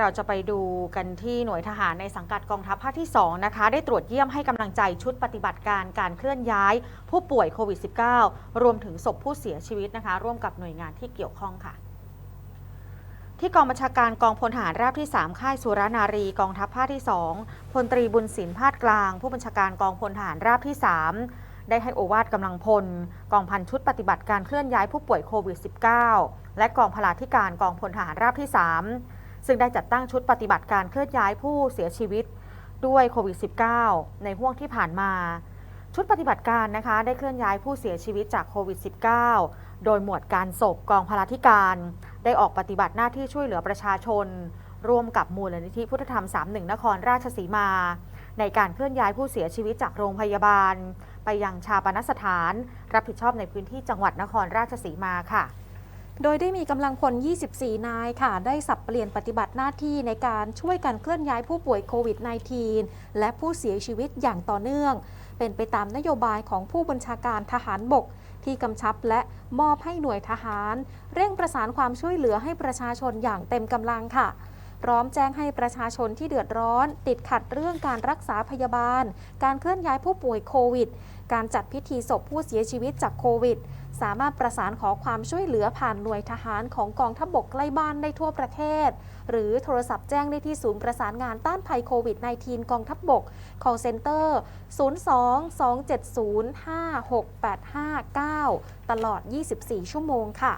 เราจะไปดูกันที่หน่วยทหารในสังกัดกองทัพภาคที่ 2 นะคะ ได้ตรวจเยี่ยมให้กำลังใจชุดปฏิบัติการการเคลื่อนย้าย ผู้ป่วยโควิด -19 รวมถึงศพผู้เสียชีวิตนะคะ ร่วมกับหน่วยงานที่เกี่ยวข้องค่ะที่กองบัญชาการกองพลทหารราบที่ 3 ค่ายสุรนารีกองทัพภาคที่ 2พลตรีบุญศิลป์พาดกลาง ผู้บัญชาการกองพลทหารราบที่ 3 ได้ให้โอวาทกำลังพล กองพันชุดปฏิบัติการเคลื่อนย้ายผู้ป่วยโควิด -19 และกองพลาธิการกองพลทหารราบที่ 3 ซึ่งได้จัดตั้งชุดปฏิบัติการเคลื่อนย้ายผู้เสียชีวิตด้วยโควิด -19 ในห่วงที่ผ่านมา ชุดปฏิบัติการนะคะ ได้เคลื่อนย้ายผู้เสียชีวิตจากโควิด -19 โดยหมวดการศพกองพลาธิการ ได้ออกปฏิบัติหน้าที่ช่วยเหลือประชาชน ร่วมกับมูลนิธิพุทธธรรม 31 นครราชสีมา ในการเคลื่อนย้ายผู้เสียชีวิตจากโรงพยาบาล ไปยังชาปนสถาน รับผิดชอบในพื้นที่จังหวัดนครราชสีมาค่ะ โดยได้มีกำลังพล 24 นายค่ะ ได้สับเปลี่ยนปฏิบัติหน้าที่ในการช่วยกันเคลื่อนย้ายผู้ป่วยโควิด -19 และผู้เสียชีวิตอย่างต่อเนื่อง เป็นไปตามนโยบายของผู้บัญชาการทหารบก ที่กำชับและมอบให้หน่วยทหาร เร่งประสานความช่วยเหลือให้ประชาชนอย่างเต็มกำลังค่ะ พร้อมแจ้งให้ประชาชนที่เดือดร้อน ติดขัดเรื่องการรักษาพยาบาล การเคลื่อนย้ายผู้ป่วยโควิด การจัดพิธีศพผู้เสียชีวิตจากโควิด สามารถประสานขอความช่วยเหลือผ่านหน่วยทหารของกองทัพบกใกล้บ้านได้ทั่วประเทศ หรือโทรศัพท์แจ้งได้ที่ศูนย์ประสานงานต้านภัยโควิด -19 กองทัพบก call center 02 270 5685 9 ตลอด 24 ชั่วโมงค่ะ